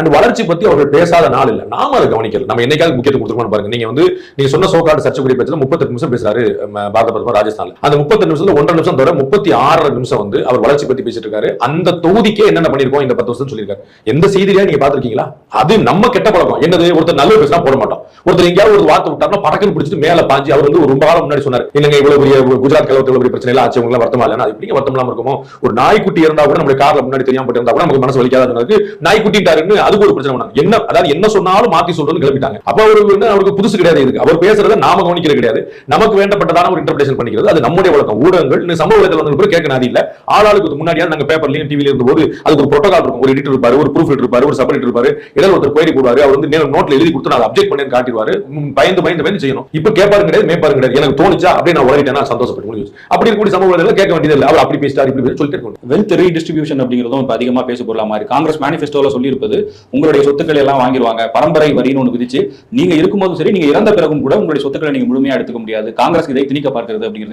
And வளர்ச்சி பத்தி அவர்கள் பேசாத நாள் இல்லை. நாம அதை கவனிக்கல. நம்ம என்னைக்காவது முக்கியத்துவம் கொடுத்துருக்கோம் பாருங்க. நீங்க வந்து நீங்க சொன்ன சோக்காடு சர்ச்சைக்குரிய பேச்சுல முப்பத்தெட்டு நிமிஷம் பேசுறாரு பாரத பிரதமர் ராஜஸ்தான்ல. அந்த முப்பத்தெட்டு நிமிஷத்துல ஒன்றரை நிமிஷம் தவிர முப்பத்தி ஆறரை நிமிஷம் வந்து அவர் வளர்ச்சி பத்தி பேசிட்டு இருக்காரு அந்த தொகுதிக்கே என்னென்ன பண்ணிருக்கோம் இந்த பத்து வருஷம் சொல்லியிருக்காரு. எந்த செய்தியா நீங்க பாத்திருக்கீங்களா அது நம்ம கெட்ட பழக்கம். என்னது? ஒருத்தர் நல்ல பேசினா போட மாட்டோம். ஒருத்தர் எங்கேயாவது ஒரு வார்த்தை விட்டாருன்னா படக்குன்னு பிடிச்சிட்டு மேல பாஞ்சு அவர் வந்து ஒரு ரொம்ப காலம் முன்னாடி சொன்னார். இல்லங்க இவ்வளவு பெரிய குஜராத் கலவரத்தில் இவ்வளவு பெரிய பிரச்சனை எல்லாம் ஆச்சு? உங்களுக்கு வருத்தமா இல்லைன்னா அது எப்படி வருத்தம் இல்லாம இருக்குமோ? ஒரு நாய்க்குட்டி இருந்தா கூட நம்ம கார்ல முன்னாடி தெரியாம போட்டு இருந்தா கூட நமக்கு மனசு வலிக்காத நாய்க்குட்டிட்டாருன்னு அதுக்கு ஒரு பிரச்சனை பண்ணாங்க. என்ன அதாவது என்ன சொன்னாலும் மாத்தி சொல்றதுன்னு கிளம்பிட்டாங்க. அப்ப அவருக்கு வந்து அவருக்கு புதுசு கிடையாது இதுக்கு. அவர் பேசுறத நாம கவனிக்கிறது கிடையாது. நமக்கு வேண்டப்பட்டதான ஒரு இன்டர்பிரேஷன் பண்ணிக்கிறது. அது நம்முடைய வழக்கம். ஊடகங்கள் சமூக வலைதளம் வந்து கேட்க நாதி இல்ல. ஆளாளுக்கு முன்னாடியா நாங்க பேப்பர்லயும் டிவில இருந்தபோது அதுக்கு ஒரு புரோட்டோகால் இருக்கும். ஒரு எடிட்டர் இருப்பாரு ஒரு ப்ரூஃப் இருப்பாரு ஒரு சப் எடிட்டர் இருப்பாரு. ஏதாவது ஒருத்தர் query போடுவாரு. அவர் வந்து நேரம் நோட்ல எழுதி கொடுத்து நான் அப்ஜெக்ட் பண்ணி காட்டிடுவாரு. பயந்து பயந்து பயந்து செய்யணும். இப்ப கேட்பாரு கிடையாது மேப்பாரு கிடையாது. எனக்கு தோணுச்சா? அப்படியே நான் உலகிட்டேன் சந்தோஷப்பட்டு முடிஞ்சு அப்படி இருக்கக்கூடிய சமூக வலைதளம் கேட்க வேண்டியது இல்லை. அவர் அப்படி பேசிட்டார் இப்படி சொல்லிட்டு இருக்கணும். வெல்த் ரீடிஸ்ட்ரிபியூஷன் அப்படிங்கிறதும் இப்போ அதிகமாக பேச பொருளா மாதிரி. காங்கிரஸ் மேனிஃபெஸ்டோல சொல்லியிருப்பது உங்களுடைய சொத்துக்களை எல்லாம் வாங்கிடுவாங்க. பரம்பரை வரின்னு ஒன்று விதிச்சு நீங்க இருக்கும்போதும் சரி நீங்க இறந்த பிறகும் கூட உங்களுடைய சொத்துக்களை நீங்க முழுமையா எடுத்துக்க முடியாது. காங்கிரஸ் இதை திணிக்க பார்க்கிறது அப்படிங்கிறது